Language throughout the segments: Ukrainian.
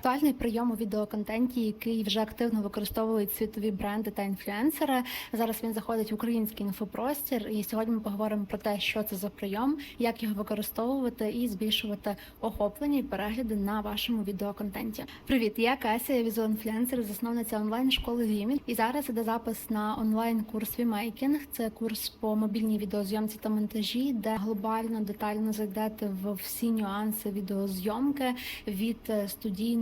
Актуальний прийом у відеоконтенті, який вже активно використовують світові бренди та інфлюенсери. Зараз він заходить в український інфопростір. І сьогодні ми поговоримо про те, що це за прийом, як його використовувати і збільшувати охоплення і перегляди на вашому відеоконтенті. Привіт, я Кася, візуал-інфлюенсер, засновниця онлайн школи Вімі. І зараз іде запис на онлайн курс Вімейкінг. Це курс по мобільній відеозйомці та монтажі, де глобально детально зайдете в всі нюанси відеозйомки від е,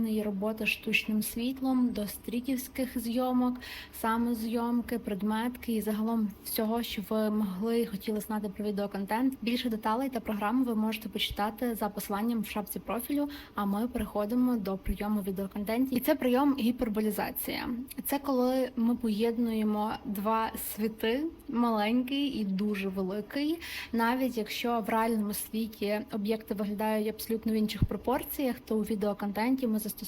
студійної роботи штучним світлом до стрітівських зйомок, самозйомки, предметки і загалом всього, що ви могли і хотіли знати про відеоконтент. Більше деталей та програми ви можете почитати за посиланням в шапці профілю. А ми переходимо до прийому відеоконтентів. І це прийом гіперболізація. Це коли ми поєднуємо два світи маленький і дуже великий. Навіть якщо в реальному світі об'єкти виглядають абсолютно в інших пропорціях, то у відеоконтенті ми застосовуємо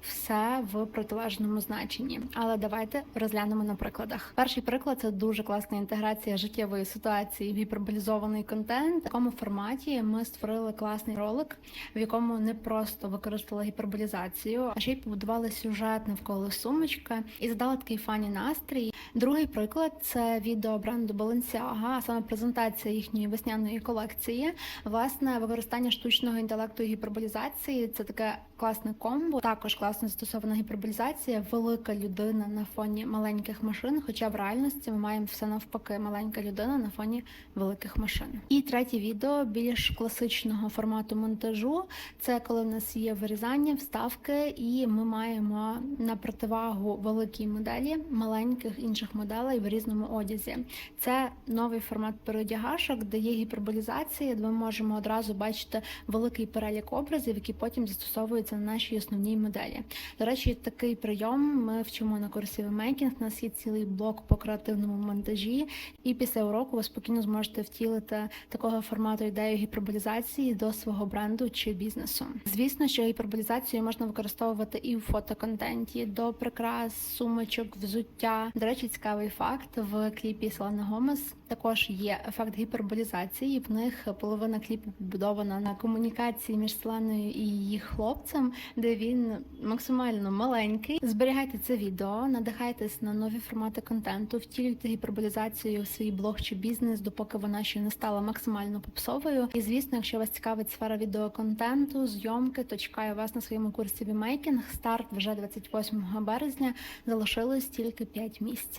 все в протилежному значенні. Але давайте розглянемо на прикладах. Перший приклад це дуже класна інтеграція життєвої ситуації в гіперболізований контент. В такому форматі ми створили класний ролик, в якому не просто використали гіперболізацію, а ще й побудували сюжет навколо сумочки і задали такий фані настрій. Другий приклад це відео бренду Balenciaga, а саме презентація їхньої весняної колекції. Власне, використання штучного інтелекту і гіперболізації це таке класне комбо. Також класно застосована гіперболізація. Велика людина на фоні маленьких машин. Хоча в реальності ми маємо все навпаки, маленька людина на фоні великих машин. І третє відео більш класичного формату монтажу. Це коли в нас є вирізання, вставки, і ми маємо на противагу великій моделі маленьких інших моделей в різному одязі. Це новий формат переодягашок, де є гіперболізація, де ми можемо одразу бачити великий перелік образів, які потім застосовуються на нашій основній моделі. До речі, такий прийом ми вчимо на курсі Вемейкінг. У нас є цілий блок по креативному монтажі, і після уроку ви спокійно зможете втілити такого формату ідею гіперболізації до свого бренду чи бізнесу. Звісно, що гіперболізацію можна використовувати і в фотоконтенті до прикрас, сумочок, взуття. До речі, цікавий факт в кліпі Селена Гомес також є ефект гіперболізації. В них половина кліпу побудована на комунікації між Селеною і її хлопцем, де він максимально маленький. Зберігайте це відео, надихайтесь на нові формати контенту, втілюйте гіперболізацію в свій блог чи бізнес, допоки вона ще не стала максимально попсовою. І звісно, якщо вас цікавить сфера відеоконтенту, зйомки, то чекаю вас на своєму курсі Вімейкінг. Старт вже 28 березня. Залишилось тільки 5 місць.